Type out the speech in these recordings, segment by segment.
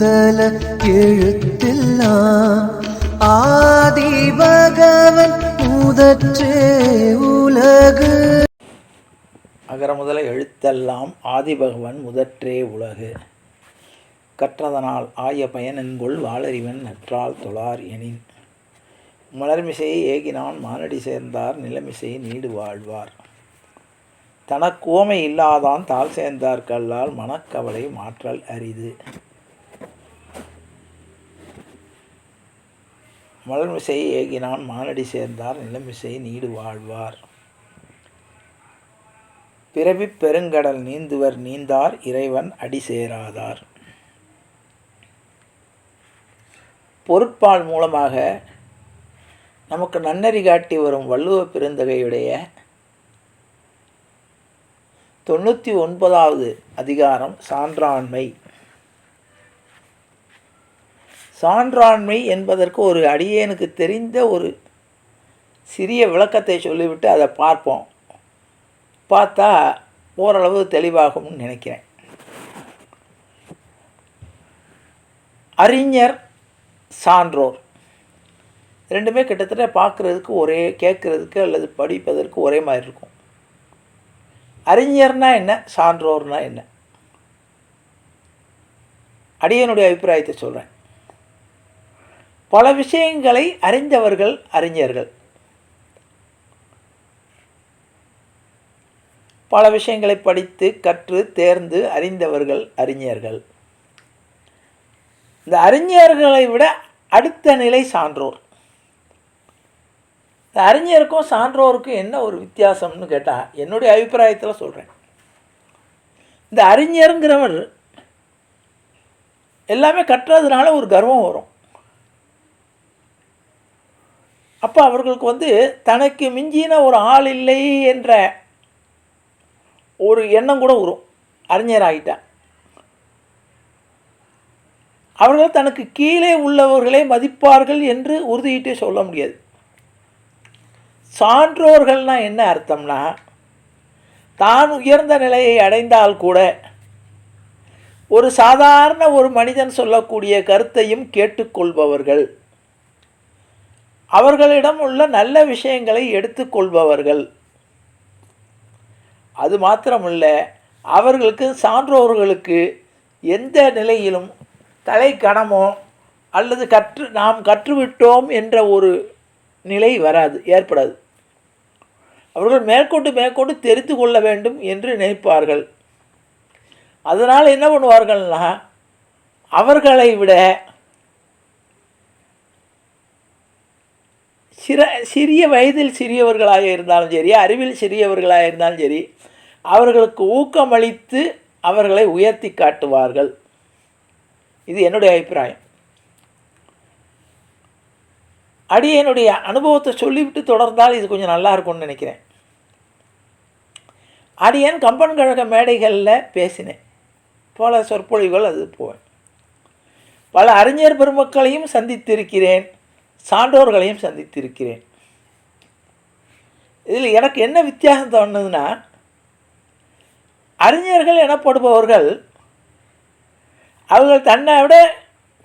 முதல எழுத்தெல்லாம் ஆதி பகவன் முதற்றே உலகு. அகர முதல எழுத்தெல்லாம் ஆதிபகவன் முதற்றே உலகு. கற்றதனால் ஆய பயனென்கொள் வாளறிவன் நற்றால் தொழார் எனின். மலர்மிசையை ஏகினான் மானடி சேர்ந்தார் நிலமிசை நீடு வாழ்வார். தனக்கோமை இல்லாதான் தாள் சேர்ந்தார் கல்லால் மனக்கவலை மாற்றல் அரிது. மலர்மிசையை ஏகினான். மானடி சேர்ந்தார். நிலமிசை நீடு வாழ்வார். பிறவிப் பெருங்கடல் நீந்துவர் நீந்தார். இறைவன் அடி சேராதார். பொருட்பால் மூலமாக நமக்கு நன்னறி காட்டி வரும் வள்ளுவ பெருந்தகையுடைய தொண்ணூற்றி ஒன்பதாவது அதிகாரம் சான்றாண்மை. சான்றாண்மை என்பதற்கு ஒரு அடியேனுக்கு தெரிந்த ஒரு சிறிய விளக்கத்தை சொல்லிவிட்டு அதை பார்ப்போம். பார்த்தா ஓரளவு தெளிவாகும்னு நினைக்கிறேன். அறிஞர் சான்றோர். ரெண்டுமே கிட்டத்தட்ட பார்க்குறதுக்கு ஒரே கேட்குறதுக்கு அல்லது படிப்பதற்கு ஒரே மாதிரி இருக்கும். அறிஞர்னால் என்ன சான்றோர்னால் என்ன? அடியனுடைய அபிப்பிராயத்தை சொல்கிறேன் பல விஷயங்களை அறிந்தவர்கள் அறிஞர்கள். பல விஷயங்களை படித்து கற்று தேர்ந்து அறிந்தவர்கள் அறிஞர்கள். இந்த அறிஞர்களை விட அடுத்த நிலை சான்றோர். இந்த அறிஞருக்கும் சான்றோருக்கும் என்ன ஒரு வித்தியாசம்னு கேட்டால் என்னுடைய அபிப்பிராயத்தில் சொல்கிறேன் இந்த அறிஞருங்கிறவர் எல்லாமே கற்றதுனால ஒரு கர்வம் வரும். அப்போ அவர்களுக்கு வந்து தனக்கு மிஞ்சின ஒரு ஆள் இல்லை என்ற ஒரு எண்ணம் கூட வரும். அறிஞர் அவர்கள் தனக்கு கீழே உள்ளவர்களை மதிப்பார்கள் என்று உறுதியிட்டே சொல்ல முடியாது. சான்றோர்கள்னால் என்ன அர்த்தம்னா தான் உயர்ந்த நிலையை அடைந்தால் கூட ஒரு சாதாரண ஒரு மனிதன் சொல்லக்கூடிய கருத்தையும் கேட்டுக்கொள்பவர்கள். அவர்களிடம் உள்ள நல்ல விஷயங்களை எடுத்துக்கொள்பவர்கள். அது மாத்திரமல்ல அவர்களுக்கு சான்றோர்களுக்கு எந்த நிலையிலும் தலை கணமோ அல்லது கற்று நாம் கற்றுவிட்டோம் என்ற ஒரு நிலை வராது ஏற்படாது. அவர்கள் மேற்கொண்டு மேற்கொண்டு தெரிந்து கொள்ள வேண்டும் என்று நினைப்பார்கள். அதனால் என்ன பண்ணுவார்கள்னா அவர்களை விட சிற சிறிய வயதில் சிறியவர்களாக இருந்தாலும் சரி அறிவில் சிறியவர்களாக இருந்தாலும் சரி அவர்களுக்கு ஊக்கமளித்து அவர்களை உயர்த்தி காட்டுவார்கள். இது என்னுடைய அபிப்பிராயம். அடியனுடைய அனுபவத்தை சொல்லிவிட்டு தொடர்ந்தால் இது கொஞ்சம் நல்லா இருக்கும்னு நினைக்கிறேன். அடியன் கம்பன் கழக மேடைகளில் பேசினேன். பல சொற்பொழிவுகள் அது போவேன் பல அறிஞர் பெருமக்களையும் சந்தித்திருக்கிறேன். சான்றோர்களையும் சந்தித்திருக்கிறேன். இதில் எனக்கு என்ன வித்தியாசம் தோணுதுன்னா அறிஞர்கள் எனப்படுபவர்கள் அவர்கள் தன்னை விட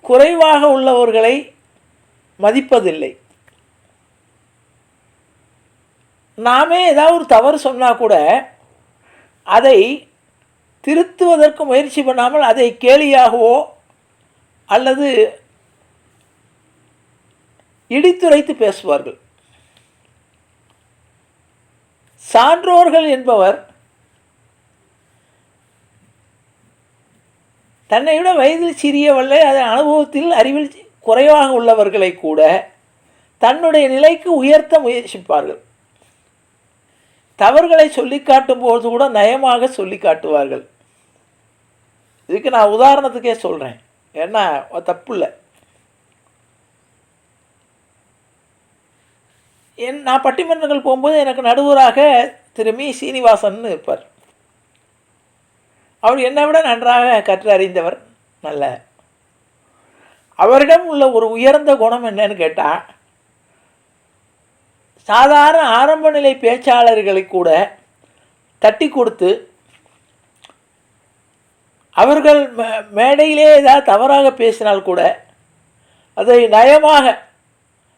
குறைவாக உள்ளவர்களை மதிப்பதில்லை. நாமே ஏதாவது ஒரு தவறு சொன்னால் கூட அதை திருத்துவதற்கு முயற்சி பண்ணாமல் அதை கேலியாகவோ அல்லது இடித்துரைத்து பேசுவார்கள். சான்றோர்கள் என்பவர் தன்னை விட வயதில் சிறியவர்களை அதன் அனுபவத்தில் அறிவில் குறைவாக உள்ளவர்களை கூட தன்னுடைய நிலைக்கு உயர்த்த முயற்சிப்பார்கள். தவறுகளை சொல்லி காட்டும் போது கூட நயமாக சொல்லி காட்டுவார்கள். இதுக்கு நான் உதாரணத்துக்கே சொல்கிறேன் ஏன்னா தப்பு இல்லை. என் நான் பட்டிமன்றங்கள் போகும்போது எனக்கு நடுவராக திரு மீ. சீனிவாசன் இருப்பார். அவர் என்னை விட நன்றாக கற்று அறிந்தவர். நல்ல. அவரிடம் உள்ள ஒரு உயர்ந்த குணம் என்னன்னு கேட்டால் சாதாரண ஆரம்ப நிலை பேச்சாளர்களை கூட தட்டி கொடுத்து அவர்கள் மே- மேடையிலே ஏதாவது தவறாக பேசினால் கூட அதை நயமாக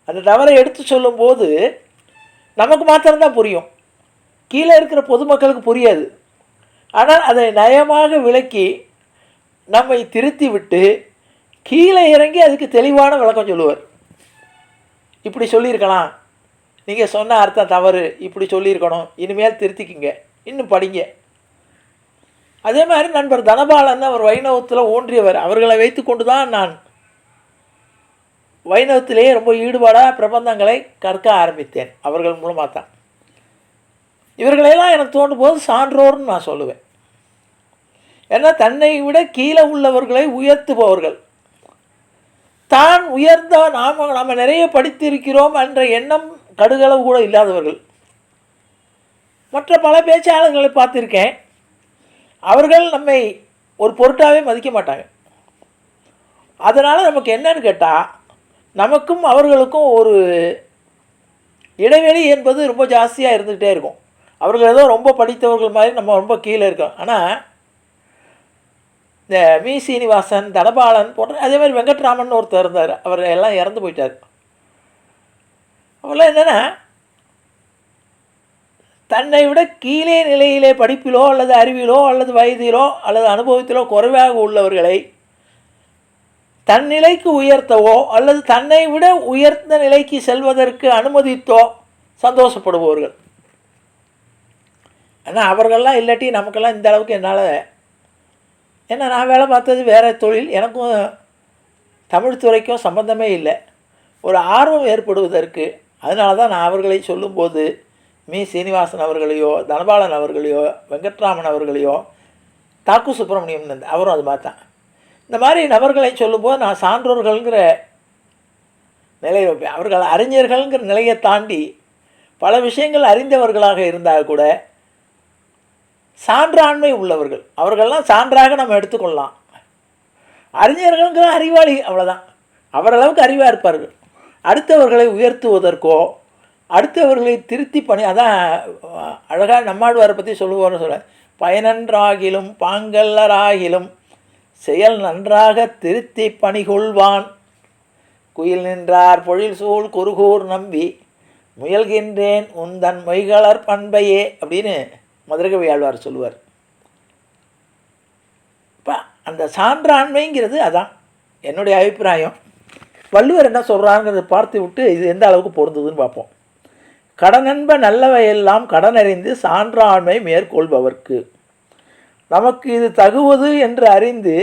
அந்த தவறை எடுத்து சொல்லும்போது நமக்கு மாத்திரம்தான் புரியும். கீழே இருக்கிற பொதுமக்களுக்கு புரியாது. ஆனால் அதை நயமாக விளக்கி நம்மை திருத்தி விட்டு கீழே இறங்கி அதுக்கு தெளிவான விளக்கம் சொல்லுவார். இப்படி சொல்லியிருக்கலாம். நீங்கள் சொன்ன அர்த்தம் தவறு இப்படி சொல்லியிருக்கணும். இனிமேல் திருத்திக்கிங்க. இன்னும் படிங்க. அதே மாதிரி நண்பர் தனபாலன் அவர் வைணவத்தில் ஊன்றியவர் அவர்களை வைத்து கொண்டு தான் நான் வைணவத்திலேயே ரொம்ப ஈடுபாடாக பிரபந்தங்களை கற்க ஆரம்பித்தேன். அவர்கள் மூலமாக தான் இவர்களையெல்லாம் எனக்கு தோண்டும் போது சான்றோர்னு நான் சொல்லுவேன். ஏன்னா தன்னை விட கீழே உள்ளவர்களை உயர்த்துபவர்கள். தான் உயர்ந்த நாம் நம்ம நிறைய படித்திருக்கிறோம் என்ற எண்ணம் கடுகளவு கூட இல்லாதவர்கள். மற்ற பல பேச்சாளர்களை பார்த்துருக்கேன். அவர்கள் நம்மை ஒரு பொருட்டாகவே மதிக்க மாட்டாங்க. அதனால் நமக்கு என்னன்னு கேட்டால் நமக்கும் அவர்களுக்கும் ஒரு இடைவெளி என்பது ரொம்ப ஜாஸ்தியாக இருந்துக்கிட்டே இருக்கும். அவர்கள் ஏதோ ரொம்ப படித்தவர்கள் மாதிரி நம்ம ரொம்ப கீழே இருக்கோம். ஆனால் இந்த வி. சீனிவாசன் தனபாலன் போன்ற அதே மாதிரி வெங்கட்ராமன் ஒருத்தர் இருந்தார். அவர் எல்லாம் இறந்து போயிட்டார். அவர்லாம் என்னென்னா தன்னை விட கீழே நிலையிலே படிப்பிலோ அல்லது அறிவிலோ அல்லது வயதிலோ அல்லது அனுபவத்திலோ குறைவாக உள்ளவர்களை தன் நிலைக்கு உயர்த்தவோ அல்லது தன்னை விட உயர்ந்த நிலைக்கு செல்வதற்கு அனுமதித்தோ சந்தோஷப்படுபவர்கள். ஆனால் அவர்கள்லாம் இல்லாட்டி நமக்கெல்லாம் இந்த அளவுக்கு என்னால் ஏன்னா நான் வேலை பார்த்தது வேறு தொழில். எனக்கும் தமிழ் துறைக்கும் சம்பந்தமே இல்லை. ஒரு ஆர்வம் ஏற்படுவதற்கு அதனால தான் நான் அவர்களை சொல்லும்போது மீ. சீனிவாசன் அவர்களையோ தனபாலன் அவர்களையோ வெங்கட்ராமன் அவர்களையோ தாக்கு சுப்பிரமணியம் அவரும் அது மாதிரி தான் இந்த மாதிரி நபர்களை சொல்லும்போது நான் சான்றோர்கள்ங்கிற நிலையில் வைப்பேன். அவர்கள் அறிஞர்கள்ங்கிற நிலையை தாண்டி பல விஷயங்கள் அறிந்தவர்களாக இருந்தால் கூட சான்றாண்மை உள்ளவர்கள் அவர்கள்லாம் சான்றாக நம்ம எடுத்துக்கொள்ளலாம். அறிஞர்கள்ங்கிற அறிவாளி அவ்வளோதான் அவரளவுக்கு அறிவாக இருப்பார்கள். அடுத்தவர்களை உயர்த்துவதற்கோ அடுத்தவர்களை திருத்தி பணி அதான் அழகாக நம்மாழ்வாரை பற்றி சொல்லுவார்னு சொல்ல பயனன்றாகிலும் பாங்கல்லராகிலும் செயல் நன்றாக திருத்தி பணிகொள்வான். குயில் நின்றார் பொழில் சூழ் குறுகூர் நம்பி முயல்கின்றேன் உந்தன் மொய்களர் பண்பையே அப்படின்னு மதுரகவி ஆழ்வார் சொல்லுவார். இப்போ அந்த சான்றாண்மைங்கிறது அதான் என்னுடைய அபிப்பிராயம். வள்ளுவர் என்ன சொல்கிறாங்கிறத பார்த்து விட்டு இது எந்த அளவுக்கு பொருந்ததுன்னு பார்ப்போம். கடனென்ப நல்லவையெல்லாம் கடனறிந்து சான்றாண்மை மேற்கொள்பவர்க்கு. நமக்கு இது தகுவது என்று அறிந்து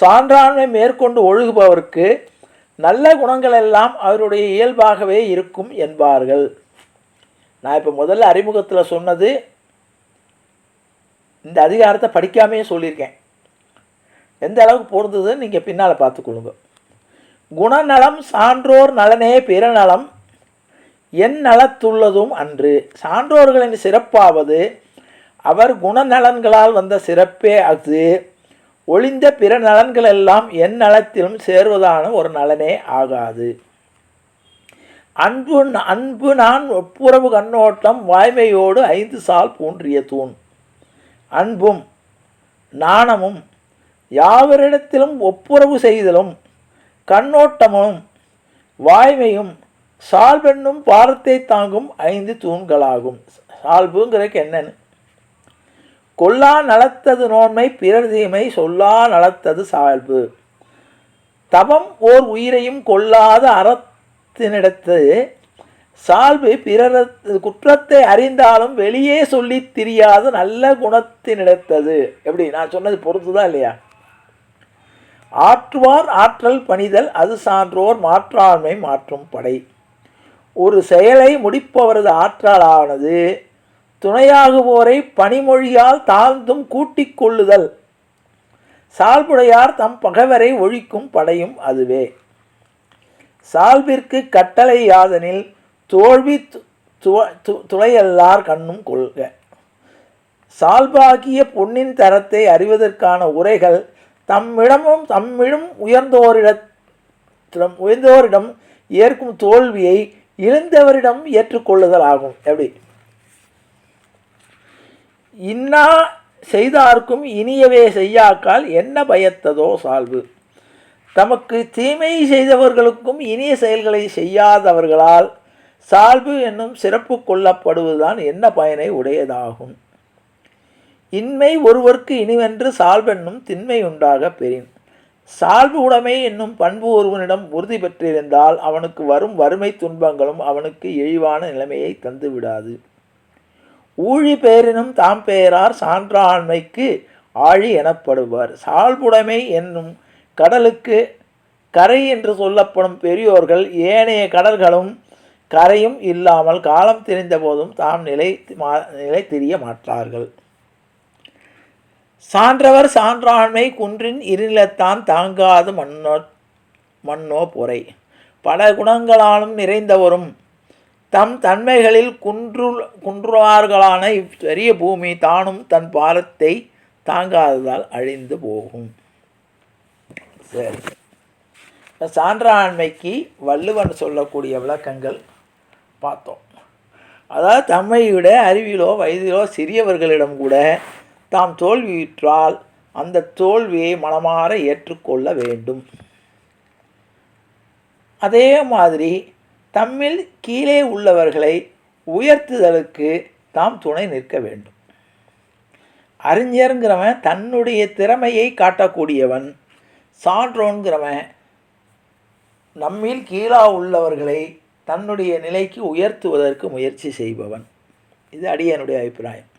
சான்றாண்மை மேற்கொண்டு ஒழுகுபவருக்கு நல்ல குணங்கள் எல்லாம் அவருடைய இயல்பாகவே இருக்கும் என்பார்கள். நான் இப்போ முதல்ல அறிமுகத்தில் சொன்னது இந்த அதிகாரத்தை படிக்காமையே சொல்லியிருக்கேன். எந்த அளவுக்கு பொருந்ததுன்னு நீங்கள் பின்னால் பார்த்துக்கொள்ளுங்க. குணநலம் சான்றோர் நலனே பிறநலம் என் நலத்துள்ளதும் அன்று. சான்றோர்களின் சிறப்பாவது அவர் குணநலன்களால் வந்த சிறப்பே அது. ஒளிந்த பிற நலன்கள் எல்லாம் என் நலத்திலும் சேர்வதான ஒரு நலனே ஆகாது. அன்பு அன்பு நான் ஒப்புரவு கண்ணோட்டம் வாய்மையோடு ஐந்து சால் பூன்றிய தூண். அன்பும் நாணமும் யாவரிடத்திலும் ஒப்புரவு செய்தலும் கண்ணோட்டமும் வாய்மையும் சால்பெண்ணும் பாரத்தை தாங்கும் ஐந்து தூண்களாகும். சால்புங்கிறதுக்கு என்னன்னு? கொல்லா நலத்தது நோன்மை பிறர் தீமை சொல்லா நலத்தது சால்பு. தவம் ஓர் உயிரையும் கொல்லாத அறத்தினிடத்து சால்பு பிறர் குற்றத்தை அறிந்தாலும் வெளியே சொல்லித் திரியாத நல்ல குணத்தினிடத்தது. எப்படி? நான் சொன்னது பொறுத்துதான் இல்லையா? ஆற்றுவார் ஆற்றல் பணிதல் அது சான்றோர் மாற்றாண்மை மாற்றும் படை. ஒரு செயலை முடிப்பவரது ஆற்றலானது துணையாகுவோரை பனிமொழியால் தாழ்ந்தும் கூட்டிக் கொள்ளுதல். சால்புடையார் தம் பகைவரை ஒழிக்கும் படையும் அதுவே. சால்பிற்கு கட்டளை யாதனில் தோல்வி துவ- து- துளையல்லார் கண்ணும் கொள்க. சால்பாகிய பொன்னின் தரத்தை அறிவதற்கான உரைகள் தம்மிடமும் தம்மிடம் உயர்ந்தோரிடம் உயர்ந்தோரிடம் ஏற்கும் தோல்வியை இழந்தவரிடம் ஏற்றுக்கொள்ளுதல் ஆகும் எப்படி? இன்னா செய்தார்க்கும் இனியவே செய்யாக்கால் என்ன பயத்ததோ சால்பு தமக்கு தீமை செய்தவர்களுக்கும் இனிய செயல்களை செய்யாதவர்களால் சால்பு என்னும் சிறப்பு கொள்ளப்படுவதுதான் என்ன பயனை உடையதாகும். இன்மை ஒருவர்க்கு இனிவென்று சால்பென்னும் திண்மை உண்டாக பெறின். சால்பு உடைமை என்னும் பண்பு ஒருவனிடம் உறுதி பெற்றிருந்தால் அவனுக்கு வரும் வறுமை துன்பங்களும் அவனுக்கு இழிவான நிலைமையை தந்துவிடாது. ஊழி பேரினும் தாம் பெயரார் சான்றாண்மைக்கு ஆழி எனப்படுவார். சால்புடைமை என்னும் கடலுக்கு கரை என்று சொல்லப்படும் பெரியோர்கள் ஏனைய கடல்களும் கரையும் இல்லாமல் காலம் தெரிந்த போதும் தாம் நிலை மா- நிலை தெரிய மாட்டார்கள். சான்றவர் சான்றாண்மை குன்றின் இருநிலத்தான் தாங்காது மன்னோ மன்னோ பொறை. பல குணங்களாலும் நிறைந்தவரும் தம் தன்மைகளில் குன்று குன்றுவார்களான இவ்வெரிய பூமி தானும் தன் பாரத்தை தாங்காததால் அழிந்து போகும். சரி. சான்றாண்மைக்கு வள்ளுவன் சொல்லக்கூடிய விளக்கங்கள் பார்த்தோம். அதாவது தம்மை விட அறிவிலோ வயதிலோ சிறியவர்களிடம் கூட தாம் தோல்வியுற்றால் அந்த தோல்வியை மனமாற ஏற்றுக்கொள்ள வேண்டும். அதே மாதிரி தம்மில் கீழே உள்ளவர்களை உயர்த்துதலுக்கு தாம் துணை நிற்க வேண்டும். அறிஞருங்கிறவன் தன்னுடைய திறமையை காட்டக்கூடியவன் சான்றோன்கிறவன் நம்மில் கீழா உள்ளவர்களை தன்னுடைய நிலைக்கு உயர்த்துவதற்கு முயற்சி செய்பவன். இது அடியனுடைய அபிப்பிராயம்.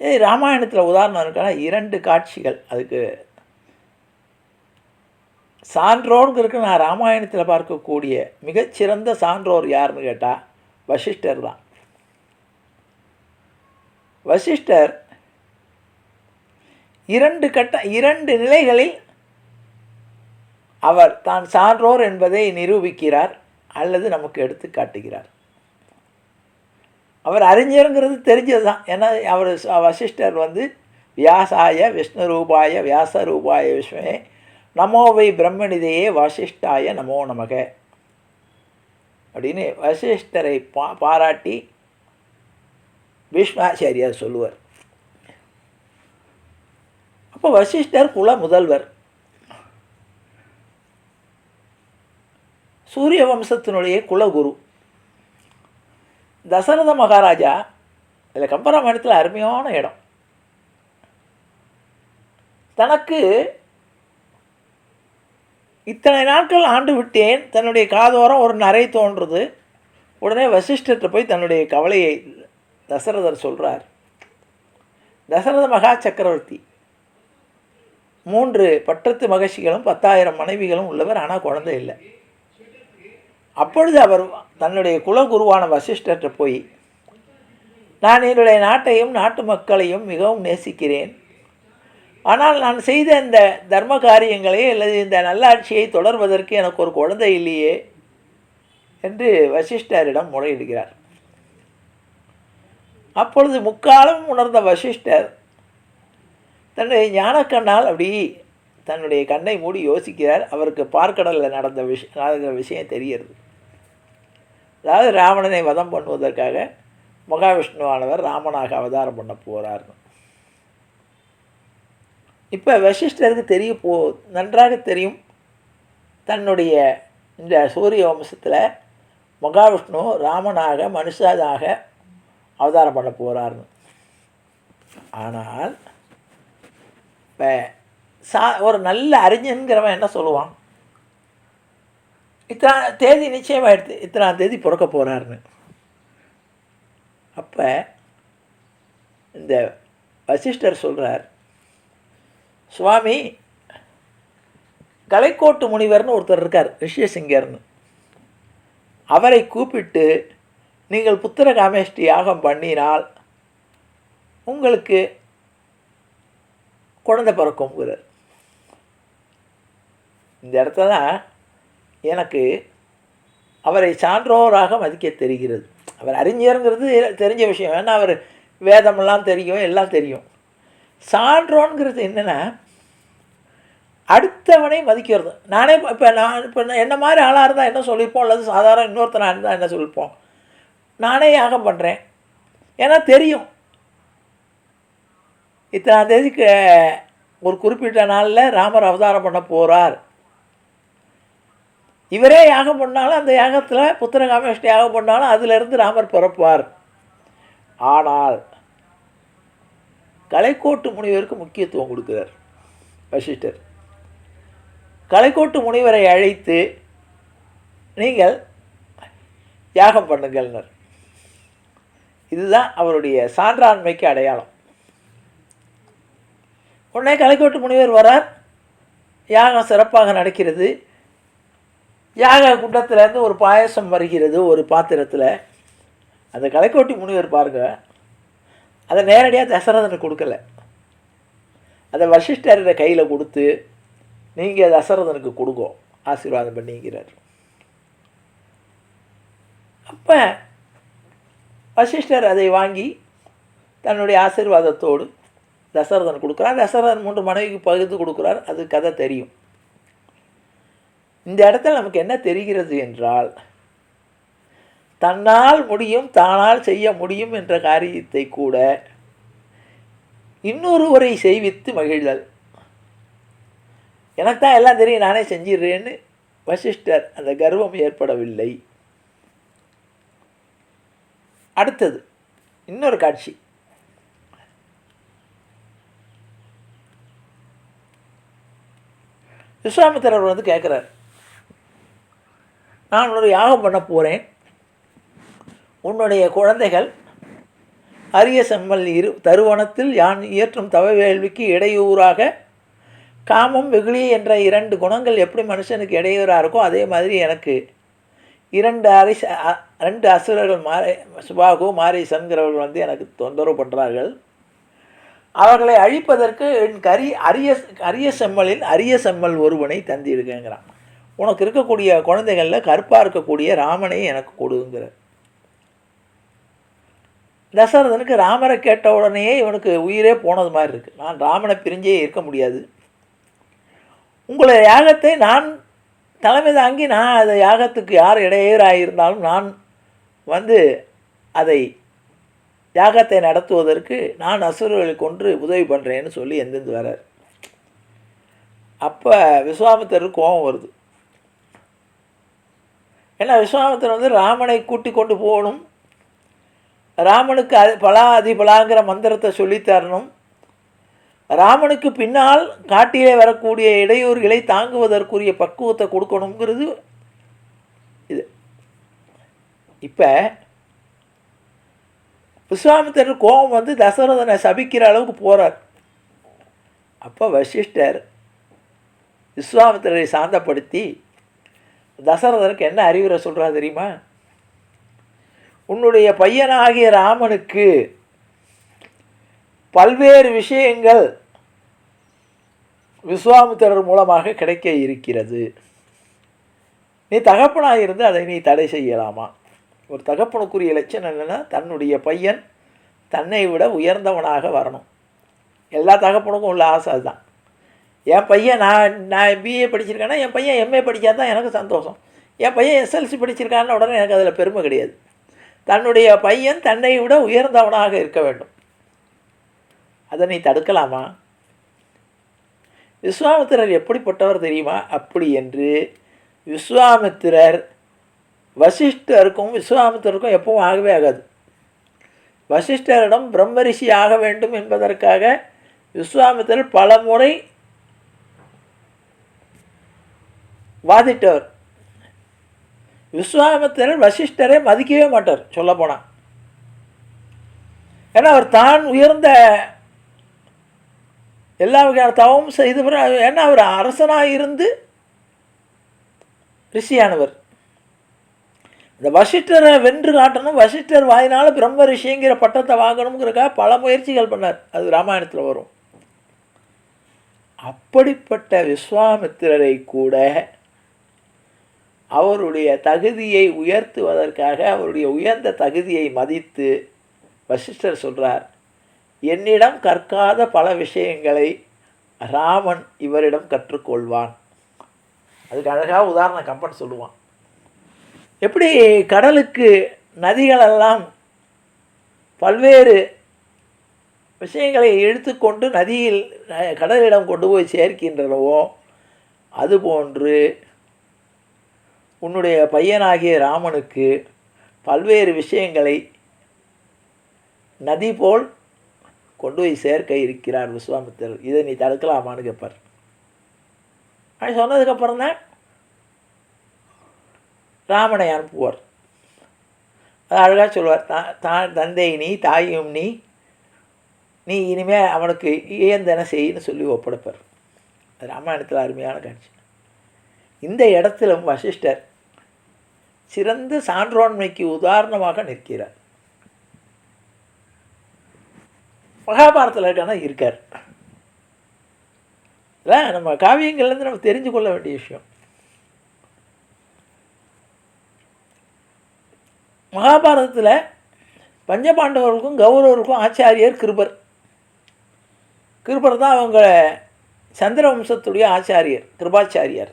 ஏய் ராமாயணத்தில் உதாரணம் இருக்கான இரண்டு காட்சிகள் அதுக்கு சான்றோர்களுக்கு நான் ராமாயணத்தில் பார்க்கக்கூடிய மிகச்சிறந்த சான்றோர் யாருன்னு கேட்டால் வசிஷ்டர் தான். வசிஷ்டர் இரண்டு கட்ட இரண்டு நிலைகளில் அவர் தான் சான்றோர் என்பதை நிரூபிக்கிறார் அல்லது நமக்கு எடுத்து காட்டுகிறார். அவர் அறிஞருங்கிறது தெரிஞ்சது தான். ஏன்னா அவர் வசிஷ்டர் வந்து வியாசாய விஷ்ணு ரூபாய வியாச ரூபாய நமோ நமோவை பிரம்மனிதையே வசிஷ்டாய நமோ நமக. அப்படின்னு வசிஷ்டரை பா பாராட்டி பீஷ்மாச்சாரியார் சொல்லுவார். அப்போ வசிஷ்டர் குல முதல்வர். சூரிய வம்சத்தினுடைய குலகுரு தசரத மகாராஜா இதில் கம்பராமாயணத்தில் அருமையான இடம். தனக்கு இத்தனை நாட்கள் ஆண்டு விட்டேன் தன்னுடைய காதோரம் ஒரு நரை தோன்றுது. உடனே வசிஷ்டர்கிட்ட போய் தன்னுடைய கவலையை தசரதர் சொல்கிறார் தசரத மகா சக்கரவர்த்தி மூன்று பட்டத்து மகிழ்ச்சிகளும் பத்தாயிரம் மனைவிகளும் உள்ளவர் ஆனால் குழந்தை இல்லை. அப்பொழுது அவர் தன்னுடைய குலகுருவான வசிஷ்டர்கிட்ட போய் நான் என்னுடைய நாட்டையும் நாட்டு மக்களையும் மிகவும் நேசிக்கிறேன். ஆனால் நான் செய்த இந்த தர்ம காரியங்களை அல்லது இந்த நல்லாட்சியை தொடர்வதற்கு எனக்கு ஒரு குழந்தை இல்லையே என்று வசிஷ்டரிடம் முறையிடுகிறார். அப்பொழுது முக்காலம் உணர்ந்த வசிஷ்டர் தன்னுடைய ஞானக்கண்ணால் அப்படி தன்னுடைய கண்ணை மூடி யோசிக்கிறார். அவருக்கு பார்க்கடலில் நடந்த விஷ நடந்த விஷயம் தெரிகிறது. அதாவது ராவணனை வதம் பண்ணுவதற்காக மகாவிஷ்ணுவானவர் ராமனாக அவதாரம் பண்ண போகிறார்னு இப்போ வசிஷ்டருக்கு தெரிய போ நன்றாக தெரியும் தன்னுடைய இந்த சூரிய வம்சத்தில் மகாவிஷ்ணு ராமனாக மனுஷனாக அவதாரம் பண்ண போகிறார்னு ஆனால் இப்போ சா ஒரு நல்ல அறிஞன்கிறவன் என்ன சொல்லுவான்? இத்தனை தேதி நிச்சயமாகிடுது இத்தனாம் தேதி பிறக்க போகிறாருன்னு அப்போ இந்த வசிஷ்டர் சொல்கிறார் சுவாமி கலைக்கோட்டு முனிவர்னு ஒருத்தர் இருக்கார் ரிஷியசிங்கர்னு. அவரை கூப்பிட்டு நீங்கள் புத்திர காமேஷ்டி யாகம் பண்ணினால் உங்களுக்கு குழந்தை பிறக்கும்ங்கிறார் இந்த இடத்துல தான் எனக்கு அவரை சான்றோராக மதிக்க தெரிகிறது. அவர் அறிஞருங்கிறது தெரிஞ்ச விஷயம். ஏன்னா அவர் வேதமெல்லாம் தெரியும் எல்லாம் தெரியும். சான்றோன்கிறது என்னென்னா அடுத்தவனை மதிக்கிறது. நானே இப்போ நான் இப்போ என்ன மாதிரி ஆளாக இருந்தால் என்ன சொல்லியிருப்போம் அல்லது சாதாரண இன்னொருத்தனாக இருந்தால் என்ன சொல்லியிருப்போம் நானே யாகம் பண்ணுறேன் ஏன்னா தெரியும். இத்தனாம் தேதிக்கு ஒரு குறிப்பிட்ட நாளில் ராமர் அவதாரம் பண்ண போகிறார் இவரே யாகம் பண்ணாலும் அந்த யாகத்தில் புத்திரகாமேஷ்டி யாகம் பண்ணாலும் அதிலிருந்து ராமர் பிறப்பார். ஆனால் கலைக்கோட்டு முனிவருக்கு முக்கியத்துவம் கொடுக்கிறார் வசிஷ்டர். கலைக்கோட்டு முனிவரை அழைத்து நீங்கள் யாகம் பண்ணுங்கள்னர். இதுதான் அவருடைய சான்றாண்மைக்கு அடையாளம். உடனே கலைக்கோட்டு முனிவர் வரார். யாகம் சிறப்பாக நடக்கிறது. யாக குண்டத்திலேருந்து ஒரு பாயசம் வருகிறது ஒரு பாத்திரத்தில். அந்த கலைக்கோட்டி முனிவர் பாருங்கள் அதை நேரடியாக தசரதனுக்கு கொடுக்கல. அதை வசிஷ்டரோட கையில் கொடுத்து நீங்கள் தசரதனுக்கு கொடுக்கும் ஆசீர்வாதம் பண்ணிக்கிறார். அப்போ வசிஷ்டர் அதை வாங்கி தன்னுடைய ஆசீர்வாதத்தோடு தசரதன் கொடுக்குறார். தசரதன் மூன்று மனைவிக்கு பகிர்ந்து கொடுக்குறார். அது கதை தெரியும். இந்த இடத்துல நமக்கு என்ன தெரிகிறது என்றால் தன்னால் முடியும் தானால் செய்ய முடியும் என்ற காரியத்தை கூட இன்னொருவரை செய்வித்து மகிழ்தல். எனக்கு தான் எல்லாம் தெரியும் நானே செஞ்சிடுறேன்னு வசிஷ்டர் அந்த கர்வம் ஏற்படவில்லை. அடுத்தது இன்னொரு காட்சி. விஸ்வாமித்திரர் வந்து கேட்குறார் நான் ஒரு யாகம் பண்ண போகிறேன் உன்னுடைய குழந்தைகள் அரிய செம்மல் இரு தருவனத்தில் யான் இயற்றும் தவ வேள்விக்கு இடையூறாக காமம் வெகுளி என்ற இரண்டு குணங்கள் எப்படி மனுஷனுக்கு இடையூறாக இருக்கோ அதே மாதிரி எனக்கு இரண்டு அரிச அ- ரெண்டு அசுரர்கள் மாரை சுபாகு மாரீசன்கிறவர்கள் வந்து எனக்கு தொந்தரவு பண்ணுறார்கள் அவர்களை அழிப்பதற்கு என் கரி அரிய அரிய செம்மலின் அரிய செம்மல் ஒருவனை தந்திருக்கேங்கிறான் உனக்கு இருக்கக்கூடிய குழந்தைகளில் கருப்பாக இருக்கக்கூடிய ராமனை எனக்கு கொடுங்கிற. தசரதனுக்கு ராமரை கேட்ட உடனேயே இவனுக்கு உயிரே போனது மாதிரி இருக்குது நான் ராமனை பிரிஞ்சே இருக்க முடியாது. உங்களை யாகத்தை நான் தலைமை தாங்கி நான் அதை யாகத்துக்கு யார் இடையூறாக இருந்தாலும் நான் வந்து அதை யாகத்தை நடத்துவதற்கு நான் அசுரர்களை கொன்று உதவி பண்ணுறேன்னு சொல்லி எந்தெந்து வரார் அப்போ விஸ்வாமித்தருக்கு கோபம் வருது. ஏன்னா விஸ்வாமித்தர் வந்து ராமனை கூட்டி கொண்டு போகணும். ராமனுக்கு அது பலா அதிபலாங்கிற மந்திரத்தை சொல்லித் தரணும். ராமனுக்கு பின்னால் காட்டிலே வரக்கூடிய இடையூறுகளை தாங்குவதற்குரிய பக்குவத்தை கொடுக்கணுங்கிறது இது. இப்போ விஸ்வாமித்தர் கோபம் வந்து தசரதனை சபிக்கிற அளவுக்கு போகிறார் அப்போ வசிஷ்டர் விஸ்வாமித்திரரை சாந்தப்படுத்தி தசரதனுக்கு என்ன அறிவுரை சொல்கிறா தெரியுமா? உன்னுடைய பையனாகிய ராமனுக்கு பல்வேறு விஷயங்கள் விஸ்வாமித்திரர் மூலமாக கிடைக்க இருக்கிறது. நீ தகப்பனாக இருந்து அதை நீ தடை செய்யலாமா? ஒரு தகப்பனுக்குரிய லட்சணம் என்னென்னா தன்னுடைய பையன் தன்னை விட உயர்ந்தவனாக வரணும். எல்லா தகப்பனுக்கும் உள்ள ஆசை அதுதான். என் பையன் நான் நான் பிஏ படிச்சிருக்கேன்னா என் பையன் எம்ஏ படித்தா தான் எனக்கு சந்தோஷம். என் பையன் எஸ்எல்சி படிச்சிருக்கான்னு உடனே எனக்கு அதில் பெருமை கிடையாது. தன்னுடைய பையன் தன்னை விட உயர்ந்தவனாக இருக்க வேண்டும். அதை நீ தடுக்கலாமா? விஸ்வாமித்திரர் எப்படிப்பட்டவர் தெரியுமா? அப்படி என்று விஸ்வாமித்திரர் வசிஷ்டருக்கும் விஸ்வாமித்திரருக்கும் எப்பவும் ஆகவே ஆகாது. வசிஷ்டரிடம் பிரம்மரிஷி ஆக வேண்டும் என்பதற்காக விஸ்வாமித்திரர் பல முறை வாதிட்டவர். விஸ்வாமித்திரர் வசிஷ்டரை மதிக்கவே மாட்டார் சொல்லப்போனால் ஏன்னா அவர் தான் உயர்ந்த எல்லா வகையான தவமும் செய்து ஏன்னா அவர் அரசனாக இருந்து ரிஷியானவர். இந்த வசிஷ்டரை வென்று காட்டணும் வசிஷ்டர் வாயினால் பிரம்ம ரிஷிங்கிற பட்டத்தை வாங்கணுங்கிறக்காக பல முயற்சிகள் பண்ணார். அது ராமாயணத்தில் வரும். அப்படிப்பட்ட விஸ்வாமித்திரரை கூட அவருடைய தகுதியை உயர்த்துவதற்காக அவருடைய உயர்ந்த தகுதியை மதித்து வசிஷ்டர் சொல்கிறார் என்னிடம் கற்காத பல விஷயங்களை ராமன் இவரிடம் கற்றுக்கொள்வான். அதுக்கு அழகாக உதாரணம் கம்பன் சொல்லுவான். எப்படி கடலுக்கு நதிகளெல்லாம் பல்வேறு விஷயங்களை எடுத்துக்கொண்டு நதியில் கடலிடம் கொண்டு போய் சேர்க்கின்றனவோ அதுபோன்று உன்னுடைய பையனாகிய ராமனுக்கு பல்வேறு விஷயங்களை நதி போல் கொண்டு போய் சேர்க்க இருக்கிறார் விஸ்வாமித்தர் இதை நீ தடுக்கலாமான்னு கேட்பார் அப்படி சொன்னதுக்கப்புறம் தான் ராமனை அனுப்புவார். அது அழகாக சொல்வார் தா தான் தந்தை நீ தாயும் நீ நீ இனிமேல் அவனுக்கு இயந்தன செய்யின்னு சொல்லி ஒப்படைப்பார். ராமாயணத்தில் அருமையான காட்சி. இந்த இடத்திலும் வசிஷ்டர் சிறந்த சான்றோன்மைக்கு உதாரணமாக நிற்கிறார். மகாபாரத்தில் இருக்கானா இருக்கார். இல்லை நம்ம காவியங்கள்லேருந்து நம்ம தெரிஞ்சு கொள்ள வேண்டிய விஷயம். மகாபாரதத்தில் பஞ்சபாண்டவர்களுக்கும் கௌரவருக்கும் ஆச்சாரியர் கிருபர். கிருபர் தான் அவங்க சந்திர வம்சத்துடைய ஆச்சாரியர் கிருபாச்சாரியார்.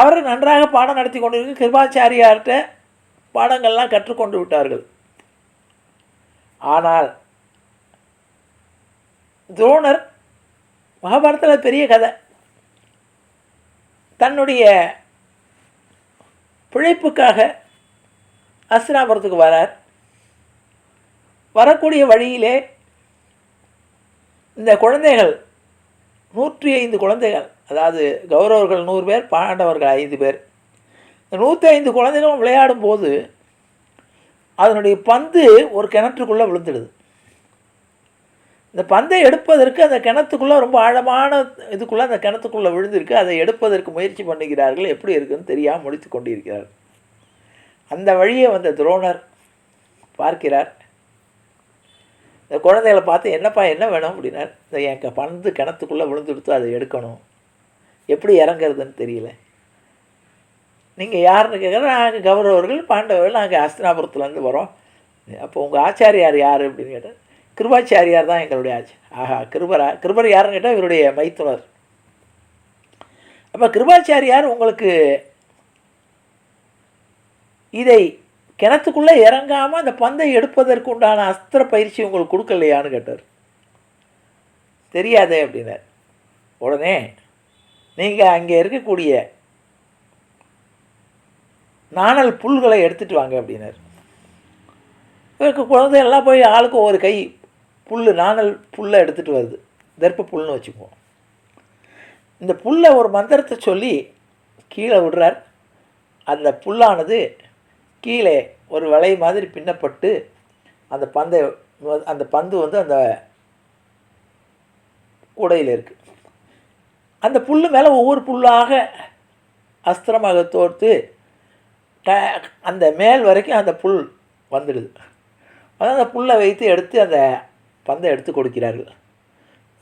அவர் நன்றாக பாடம் நடத்தி கொண்டிருக்கு கிருபாச்சாரியார்கிட்ட பாடங்கள்லாம் கற்றுக்கொண்டு விட்டார்கள். ஆனால் துரோணர் மகாபாரதத்தில் பெரிய கதை. தன்னுடைய பிழைப்புக்காக அஸ்தினாபுரத்துக்கு வரார். வரக்கூடிய வழியிலே இந்த குழந்தைகள் நூற்றி ஐந்து குழந்தைகள் அதாவது கௌரவர்கள் நூறு பேர் பாண்டவர்கள் ஐந்து பேர். இந்த நூற்றி ஐந்து குழந்தைகளும் விளையாடும் போது அதனுடைய பந்து ஒரு கிணற்றுக்குள்ளே விழுந்துடுது. இந்த பந்தை எடுப்பதற்கு அந்த கிணத்துக்குள்ளே ரொம்ப ஆழமான இதுக்குள்ளே அந்த கிணத்துக்குள்ளே விழுந்திருக்கு. அதை எடுப்பதற்கு முயற்சி பண்ணுகிறார்கள். எப்படி இருக்குன்னு தெரியாமல் முடித்து கொண்டிருக்கிறார் அந்த வழியே வந்த துரோணர் பார்க்கிறார். இந்த குழந்தைகளை பார்த்து என்னப்பா என்ன வேணும்? அப்படின்னா இந்த என் க- பந்து கிணத்துக்குள்ளே விழுந்துடுத்து அதை எடுக்கணும். எப்படி இறங்குறதுன்னு தெரியல. நீங்கள் யாருன்னு கேட்குற நாங்கள் கௌரவர்கள் பாண்டவர்கள் நாங்கள் அஸ்தினாபுரத்துலேருந்து வரோம். அப்போ உங்கள் ஆச்சாரியார் யார் அப்படின்னு கேட்டால் கிருபாச்சாரியார் தான் எங்களுடைய ஆச்சு ஆஹா கிருபரா கிருபர் யாருன்னு கேட்டால் இவருடைய மைத்துனர். அப்போ கிருபாச்சாரியார் உங்களுக்கு இதை கிணத்துக்குள்ளே இறங்காமல் அந்த பந்தை எடுப்பதற்கு உண்டான அஸ்திர பயிற்சி உங்களுக்கு கொடுக்கலையான்னு கேட்டார். தெரியாதே அப்படின்னார். உடனே நீங்கள் அங்கே இருக்கக்கூடிய நாணல் புல்களை எடுத்துகிட்டு வாங்க அப்படின்னார். இவருக்கு குழந்தையெல்லாம் போய் ஆளுக்கு ஒரு கை புல் நாணல் புல்லை எடுத்துகிட்டு வருது. தர்ப்ப புல்னு வச்சுக்குவோம். இந்த புல்லை ஒரு மந்திரத்தை சொல்லி கீழே விடுறார். அந்த புல்லானது கீழே ஒரு வலை மாதிரி பின்னப்பட்டு அந்த பந்தை அந்த பந்து வந்து அந்த கூடையில் இருக்குது அந்த புல் மேலே ஒவ்வொரு புல்லாக அஸ்திரமாக தோர்த்து ட- அந்த மேல் வரைக்கும் அந்த புல் வந்துடுது. அதான் அந்த புல்லை வைத்து எடுத்து அந்த பந்தை எடுத்து கொடுக்கிறார்கள்.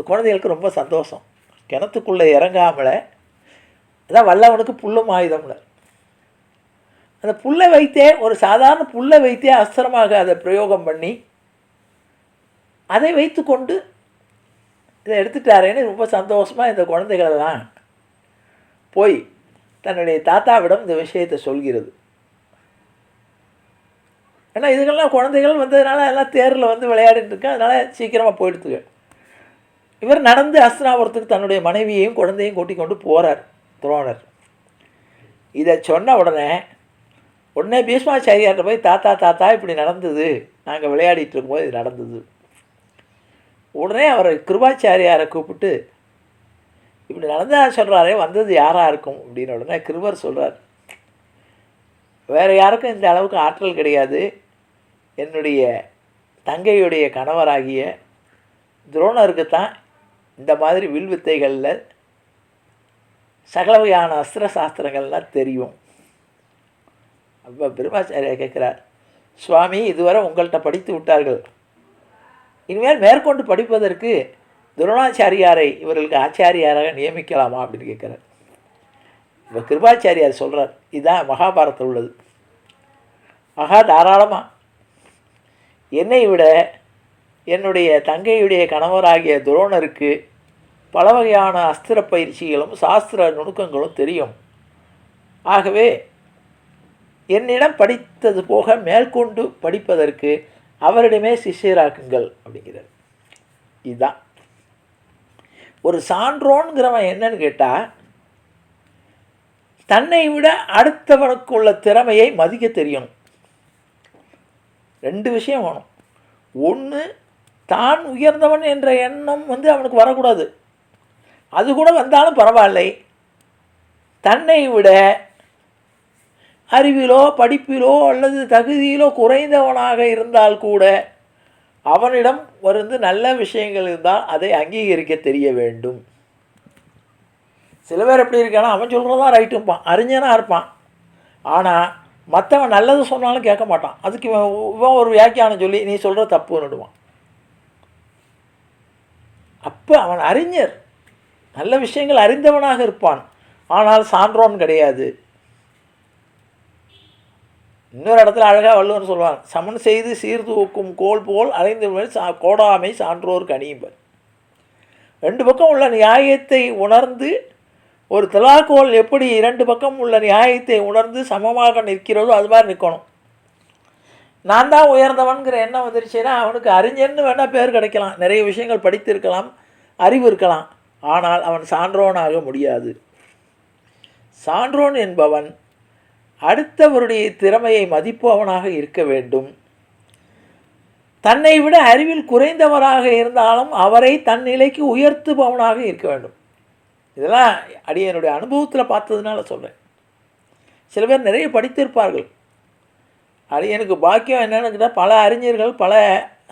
குழந்தைகளுக்கு ரொம்ப சந்தோஷம். கிணத்துக்குள்ளே இறங்காமல அதான் வல்லவனுக்கு புல்லும் ஆயுதம்ல. அந்த புல்லை வைத்தே ஒரு சாதாரண புல்லை வைத்தே அஸ்திரமாக அதை பிரயோகம் பண்ணி அதை வைத்துக்கொண்டு இதை எடுத்துட்டாரேன்னு ரொம்ப சந்தோஷமாக இந்த குழந்தைகளெல்லாம் போய் தன்னுடைய தாத்தாவிடம் இந்த விஷயத்தை சொல்கிறது. ஏன்னா இதுக்கெல்லாம் குழந்தைகள் வந்ததுனால எல்லாம் தேரில் வந்து விளையாடிட்டு இருக்கு. அதனால் சீக்கிரமாக போயிடுத்துங்க இவர் நடந்து அஸ்தினாபுரத்துக்கு தன்னுடைய மனைவியையும் குழந்தையும் கூட்டிக் கொண்டு போகிறார் துரோணர். இதை சொன்ன உடனே உடனே பீஷ்மாச்சாரியார்கிட்ட போய் தாத்தா தாத்தா இப்படி நடந்தது. நாங்கள் விளையாடிட்டு இருக்கும்போது இது நடந்தது. உடனே அவர் கிருபாச்சாரியாரை கூப்பிட்டு இப்படி நடந்தா சொல்கிறாரே வந்தது யாராக இருக்கும்? அப்படின்னு உடனே கிருபர் சொல்கிறார் வேறு யாருக்கும் இந்த அளவுக்கு ஆற்றல் கிடையாது. என்னுடைய தங்கையுடைய கணவராகிய துரோணருக்கு தான் இந்த மாதிரி வில் வித்தைகளில் சகல வகையான அஸ்திர சாஸ்திரங்கள்லாம் தெரியும். அப்போ பெருமாச்சாரியா கேட்குறார் சுவாமி இதுவரை உங்கள்கிட்ட படித்து விட்டார்கள். இனிமேல் மேற்கொண்டு படிப்பதற்கு துரோணாச்சாரியாரை இவர்களுக்கு ஆச்சாரியாராக நியமிக்கலாமா? அப்படின்னு கேட்குறார். இப்போ கிருபாச்சாரியார் சொல்கிறார் இதுதான் மகாபாரத்தில் உள்ளது. மகா தாராளமாக என்னை விட என்னுடைய தங்கையுடைய கணவராகிய துரோணருக்கு பல வகையான அஸ்திர பயிற்சிகளும் சாஸ்திர நுணுக்கங்களும் தெரியும். ஆகவே என்னிடம் படித்தது போக மேற்கொண்டு படிப்பதற்கு அவரிடமே சிஷ்யராக்குங்கள் அப்படிங்கிறார். இதுதான் ஒரு சான்றோன்கிறவன் என்னன்னு கேட்டால் தன்னை விட அடுத்தவனுக்கு உள்ள திறமையை மதிக்க தெரியணும் ரெண்டு விஷயம் வேணும். ஒன்று தான் உயர்ந்தவன் என்ற எண்ணம் வந்து அவனுக்கு வரக்கூடாது. அது கூட வந்தாலும் பரவாயில்லை. தன்னை விட அறிவிலோ படிப்பிலோ அல்லது தகுதியிலோ குறைந்தவனாக இருந்தால் கூட அவனிடம் வந்து நல்ல விஷயங்கள் இருந்தால் அதை அங்கீகரிக்க தெரிய வேண்டும். சில பேர் எப்படி இருக்கானா அவன் சொல்கிறதான் ரைட்டும்பான் அறிஞனாக இருப்பான். ஆனால் மற்றவன் நல்லது சொன்னாலும் கேட்க மாட்டான். அதுக்கு இவன் ஒரு வியாக்கியானம் சொல்லி நீ சொல்கிற தப்புன்னுடுவான். அப்போ அவன் அறிஞர் நல்ல விஷயங்கள் அறிந்தவனாக இருப்பான். ஆனால் சான்றோன் கிடையாது. இன்னொரு இடத்துல அழகாக வள்ளுவர் சொல்லுவான் சமன் செய்து சீர்தூக்கும் கோல் போல் அலைந்து சா கோடாமை சான்றோர் கணியும்பர் ரெண்டு பக்கம் உள்ள நியாயத்தை உணர்ந்து ஒரு திலாக்கோல் எப்படி இரண்டு பக்கம் உள்ள நியாயத்தை உணர்ந்து சமமாக நிற்கிறதோ அது மாதிரி நிற்கணும். நான் தான் உயர்ந்தவன்கிற எண்ணம் வந்துருச்சுன்னா அவனுக்கு அறிஞர்னு வேணால் பேர் கிடைக்கலாம். நிறைய விஷயங்கள் படித்திருக்கலாம் அறிவு இருக்கலாம். ஆனால் அவன் சான்றோனாக முடியாது. சான்றோன் என்பவன் அடுத்தவருடைய திறமையை மதிப்பவனாக இருக்க வேண்டும். தன்னை விட அறிவில் குறைந்தவராக இருந்தாலும் அவரை தன் நிலைக்கு உயர்த்துபவனாக இருக்க வேண்டும். இதெல்லாம் அடியனுடைய அனுபவத்தில் பார்த்ததுனால சொல்கிறேன் சில பேர் நிறைய படித்திருப்பார்கள். அடியனுக்கு பாக்கியம் என்னென்னு கேட்டால் பல அறிஞர்கள் பல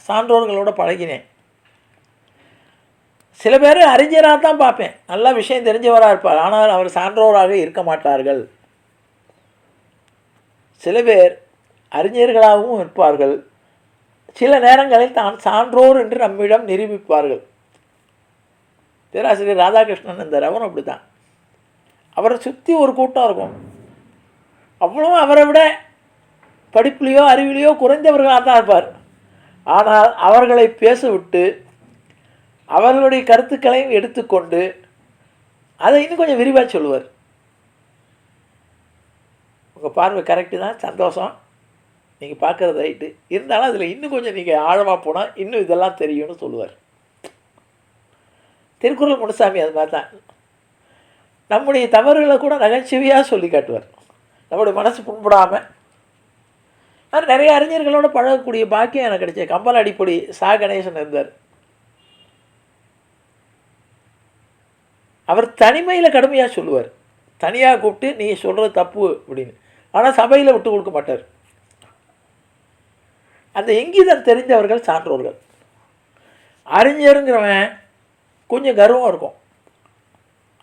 சான்றோர்களோட பழகினேன். சில பேர் அறிஞராக தான் பார்ப்பேன். நல்ல விஷயம் தெரிஞ்சவராக இருப்பார். ஆனால் அவர் சான்றோராக இருக்க மாட்டார்கள். சில பேர் அறிஞர்களாகவும் இருப்பார்கள். சில நேரங்களில் தான் சான்றோர் என்று நம்மிடம் நிரூபிப்பார்கள். பேராசிரியர் ராதாகிருஷ்ணன் இந்த ரவன் அப்படி தான் அவரை சுற்றி ஒரு கூட்டம் இருக்கும். அவ்வளோ அவரை விட படிப்புலேயோ அறிவிலையோ குறைந்தவர்களாக தான் இருப்பார். ஆனால் அவர்களை பேசவிட்டு அவர்களுடைய கருத்துக்களையும் எடுத்துக்கொண்டு அதை இன்னும் கொஞ்சம் விரிவாக சொல்லுவார். உங்கள் பார்வை கரெக்டு தான் சந்தோஷம். நீங்கள் பார்க்குறது ரைட்டு இருந்தாலும் அதில் இன்னும் கொஞ்சம் நீங்கள் ஆழமாக போனால் இன்னும் இதெல்லாம் தெரியும்னு சொல்லுவார். திருக்குறள் முனுசாமி அது மாதிரி தான். நம்முடைய தவறுகளை கூட நகைச்சுவையாக சொல்லி காட்டுவார். நம்முடைய மனசு புண்படாமல் அது நிறைய அறிஞர்களோட பழகக்கூடிய பாக்கியம் எனக்கு கிடைச்ச கம்பல் அடிப்பொடி சா கணேசன் இருந்தார். அவர் தனிமையில் கடுமையாக சொல்லுவார். தனியாக கூப்பிட்டு நீ சொல்கிறது தப்பு அப்படின்னு. ஆனால் சபையில் விட்டு கொடுக்க மாட்டார். அந்த எங்கீதம் தெரிந்தவர்கள் சான்றோர்கள். அறிஞருங்கிறவன் கொஞ்சம் கர்வம் இருக்கும்.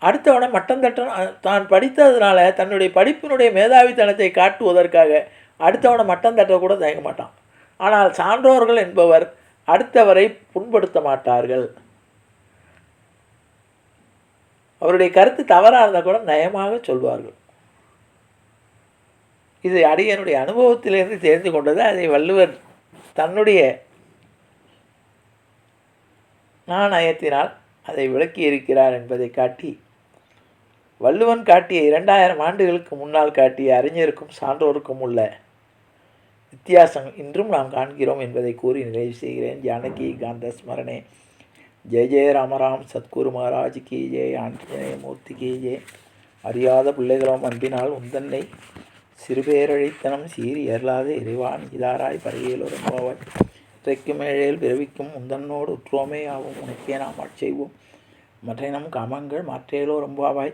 அடுத்தவனை மட்டம் தட்டணும் தான் படித்ததுனால தன்னுடைய படிப்பினுடைய மேதாவித்தனத்தை காட்டுவதற்காக அடுத்தவனை மட்டம் தட்ட கூட தயங்க மாட்டான். ஆனால் சான்றோர்கள் என்பவர் அடுத்தவரை புண்படுத்த மாட்டார்கள். அவருடைய கருத்து தவறாக இருந்தால் கூட நயமாக சொல்வார்கள். இது அடியனுடைய அனுபவத்திலிருந்து தெரிந்து கொண்டது அதை வள்ளுவர் தன்னுடைய நாணயத்தினால் அதை விளக்கி இருக்கிறார் என்பதை காட்டி வள்ளுவன் காட்டிய இரண்டாயிரம் ஆண்டுகளுக்கு முன்னால் காட்டிய அறிஞருக்கும் சான்றோருக்கும் உள்ள வித்தியாசம் இன்றும் நாம் காண்கிறோம் என்பதை கூறி நிறைவு செய்கிறேன். ஜானகி காந்த ஸ்மரணே. ஜெய ஜெய ராமராம் சத்குரு மகாராஜ் கி ஜெய் ஆஞ்சநேய மூர்த்தி கி ஜெய். அறியாத பிள்ளைகளும் அன்பினால் உந்தன்னை சிறுபேரழித்தனம் சீர் ஏறலாத இறைவான் இதாராய் பறையலோரும் போவாய் இறைக்கும் ஏழேல் பிறவிக்கும் முந்தன்னோடு உற்றோமே ஆகும் உனக்கே நாம் ஆட்செய்வோம் மற்றினம் காமங்கள் மாற்றேலோ ரொம்பாவாய்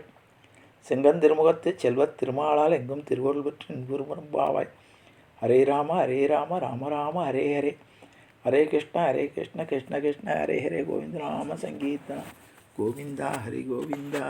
செங்கன் திருமுகத்து செல்வத் திருமாலால் எங்கும் திருவருள் பெற்று இன்புறும்புறம்பாவாய் ஹரே ராம ஹரே ராம ராம ராம ஹரே ஹரே. ஹரே கிருஷ்ண ஹரே கிருஷ்ண கிருஷ்ண கிருஷ்ண ஹரே ஹரே. கோவிந்த ராம சங்கீதா கோவிந்தா ஹரி கோவிந்தா.